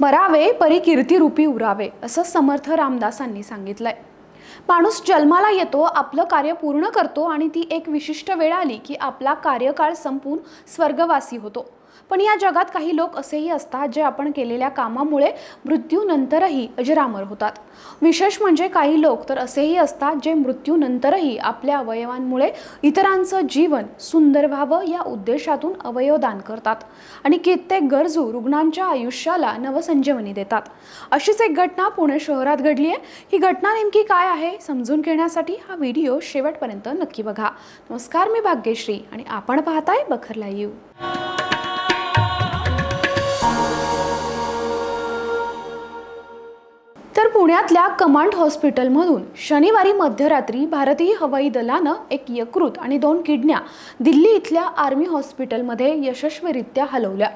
मरावे परी कीर्तिरूपी उरावे असं समर्थ रामदासांनी सांगितलंय. माणूस जन्माला येतो आपलं कार्य पूर्ण करतो आणि ती एक विशिष्ट वेळ आली की आपला कार्यकाळ संपून स्वर्गवासी होतो. पण या जगात काही लोक असेही असतात जे आपण केलेल्या कामामुळे मृत्यूनंतरही अजरामर होतात. विशेष म्हणजे काही लोक तर असेही असतात जे मृत्यूनंतरही आपल्या अवयवांमुळे इतरांचं जीवन सुंदर व्हावं या उद्देशातून अवयवदान करतात. आणि कित्येक गरजू रुग्णांच्या आयुष्याला नवसंजीवनी देतात. अशीच एक घटना पुणे शहरात घडली आहे. ही घटना नेमकी काय आहे? समजून घेण्यासाठी हा व्हिडिओ शेवटपर्यंत नक्की बघा. नमस्कार मी भाग्यश्री आणि आपण पाहताय बखरला येऊ तर पुण्यातल्या कमांड हॉस्पिटलमधून शनिवारी मध्यरात्री भारतीय हवाई दलानं एक यकृत आणि दोन किडन्या दिल्ली इथल्या आर्मी हॉस्पिटलमध्ये यशस्वीरित्या हलवल्या.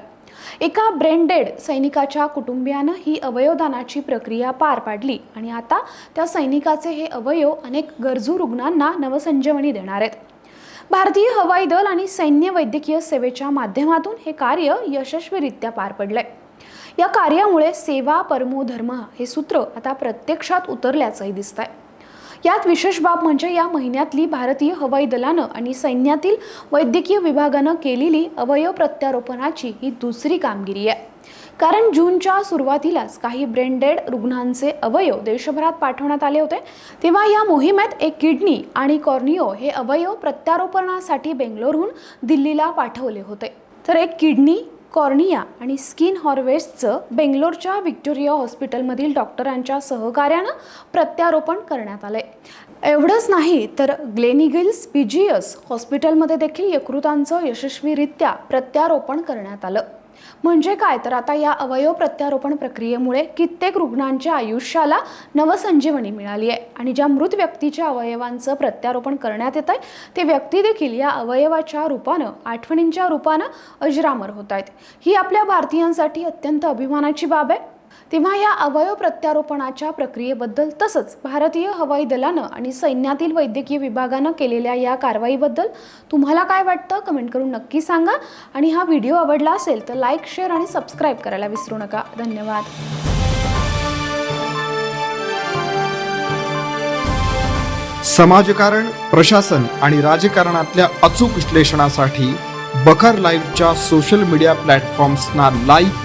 एका ब्रेनडेड सैनिकाच्या कुटुंबियानं ही अवयवदानाची प्रक्रिया पार पाडली आणि आता त्या सैनिकाचे हे अवयव अनेक गरजू रुग्णांना नवसंजीवनी देणार आहेत. भारतीय हवाई दल आणि सैन्य वैद्यकीय सेवेच्या माध्यमातून हे कार्य यशस्वीरित्या पार पडलंय. या कार्यामुळे सेवा परमो धर्म हे सूत्र आता प्रत्यक्षात उतरल्याचंही दिसत आहे यात विशेष बाब म्हणजे या महिन्यातली भारतीय हवाई दलानं आणि सैन्यातील वैद्यकीय विभागानं केलेली अवयव प्रत्यारोपणाची ही दुसरी कामगिरी आहे. कारण जूनच्या सुरुवातीलाच काही ब्रेनडेड रुग्णांचे अवयव देशभरात पाठवण्यात आले होते तेव्हा या मोहिमेत एक किडनी आणि कॉर्निओ हे अवयव प्रत्यारोपणासाठी बेंगलोरहून दिल्लीला पाठवले होते. तर एक किडनी कॉर्निया आणि स्किन हॉर्वेस्टचं बेंगलोरच्या व्हिक्टोरिया हॉस्पिटलमधील डॉक्टरांच्या सहकार्यानं प्रत्यारोपण करण्यात आलंय. एवढंच नाही तर ग्लेनिगिल्स पी जी एस हॉस्पिटलमध्ये देखील यकृतांचं यशस्वीरित्या प्रत्यारोपण करण्यात आलं. म्हणजे काय? तर आता या अवयव प्रत्यारोपण प्रक्रियेमुळे कित्येक रुग्णांच्या आयुष्याला नवसंजीवनी मिळाली आहे. आणि ज्या मृत व्यक्तीच्या अवयवांचं प्रत्यारोपण करण्यात येत आहे ते व्यक्ती देखील या अवयवाच्या रूपानं आठवणींच्या रूपानं अजरामर होत आहेत. ही आपल्या भारतीयांसाठी अत्यंत अभिमानाची बाब आहे. तेव्हा या अवयव प्रत्यारोपणाच्या प्रक्रियेबद्दल तसंच भारतीय हवाई दलानं आणि सैन्यातील वैद्यकीय विभागानं केलेल्या या कारवाईबद्दल तुम्हाला काय वाटतं कमेंट करून नक्की सांगा. आणि हा व्हिडिओ आवडला असेल तर लाईक शेअर आणि सबस्क्राईब करायला विसरू नका. धन्यवाद. समाजकारण प्रशासन आणि राजकारणातल्या अचूक विश्लेषणासाठी बखर लाईव्हच्या सोशल मीडिया प्लॅटफॉर्म्सना लाईक